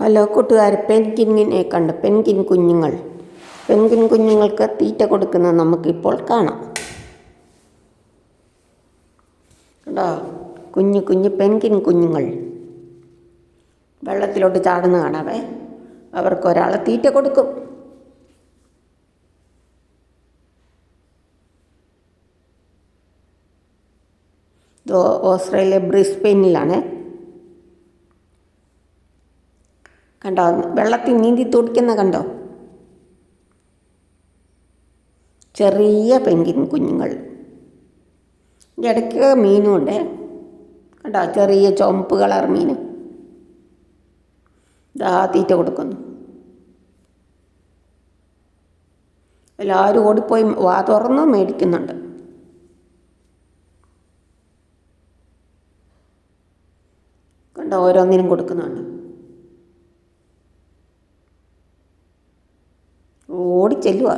Hello കൂട്ടുകാർ പെൻഗിനെ കണ്ട്? Penguin കുഞ്ഞുങ്ങൾ. പെൻഗിൻ കുഞ്ഞുങ്ങൾക്ക് തീറ്റ കൊടുക്കുന്നത് നമുക്കിപ്പോൾ കാണാം. കണ്ടോ? കുഞ്ഞു കുഞ്ഞു പെൻഗിൻ കുഞ്ഞുങ്ങൾ. വെള്ളത്തിലോട്ട് ചാടുന്ന കാണാവേ. അവർക്ക് ഒരാളെ തീറ്റ കൊടുക്കും. ഇത് ഓസ്ട്രേലിയ ബ്രിസ്ബെയിനിലാണ്. കണ്ടോ? വെള്ളത്തിൽ നീന്തി തുടിക്കുന്ന കണ്ടോ? ചെറിയ പെൻഗിൻ കുഞ്ഞുങ്ങൾ. ഇടയ്ക്ക് മീനും ഉണ്ട് കണ്ടോ? ചെറിയ ചുമപ്പ് കളർ മീൻ. ഇതാ തീറ്റ കൊടുക്കുന്നു. എല്ലാവരും ഓടിപ്പോയി വാ തുറന്ന് മേടിക്കുന്നുണ്ട്. കണ്ടോ? ഓരോന്നിനും കൊടുക്കുന്നുണ്ട്. ഓടി ചെല്ലുക.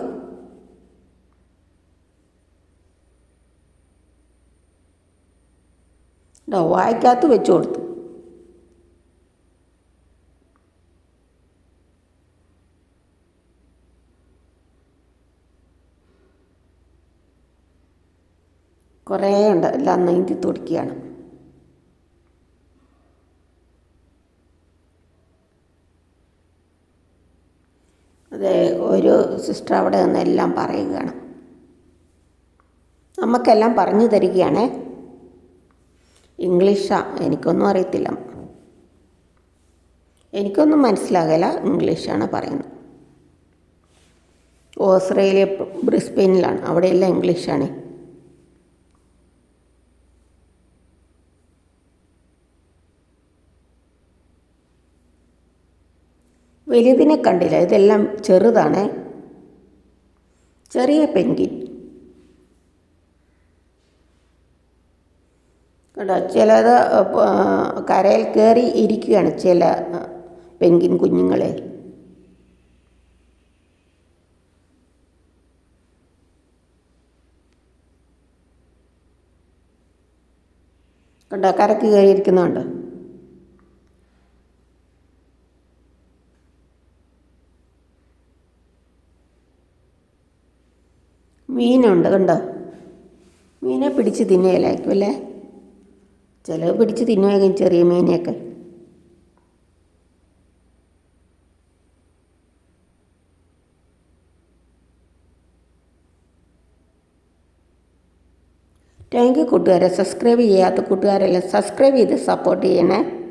കേട്ടോ വായിക്കാത്ത വെച്ചു കൊടുത്തു. കുറേ ഉണ്ട് എല്ലാം നീന്തി തുടിക്കുകയാണ്. അതെ ഒരു സിസ്റ്റർ അവിടെ നിന്ന് എല്ലാം പറയുകയാണ്. നമുക്കെല്ലാം പറഞ്ഞു തരികയാണേ. ഇംഗ്ലീഷാ എനിക്കൊന്നും അറിയത്തില്ല. എനിക്കൊന്നും മനസ്സിലാകില്ല ഇംഗ്ലീഷാണ് പറയുന്നത്. ഓസ്ട്രേലിയ ബ്രിസ്ബെയിനിലാണ് അവിടെയെല്ലാം ഇംഗ്ലീഷാണ്. വലുതിനെ കണ്ടില്ല. ഇതെല്ലാം ചെറുതാണ്. ചെറിയ പെൻഗിൻ കേട്ടോ ചിലത് കരയിൽ കയറി ഇരിക്കുകയാണ് ചില പെൻഗിൻ കുഞ്ഞുങ്ങളെ. കണ്ടോ? കരക്ക് കയറിയിരിക്കുന്നുണ്ട് മീനുണ്ട് കണ്ടോ? മീനെ പിടിച്ച് തിന്നുകയില്ലായിരിക്കും അല്ലേ? ചിലവ് പിടിച്ച് തിന്നുമായിരിക്കും ചെറിയ മീനെയൊക്കെ. താങ്ക് യു കൂട്ടുകാരെ. സബ്സ്ക്രൈബ് ചെയ്യാത്ത കൂട്ടുകാരെല്ലാം സബ്സ്ക്രൈബ് ചെയ്ത് സപ്പോർട്ട് ചെയ്യണേ.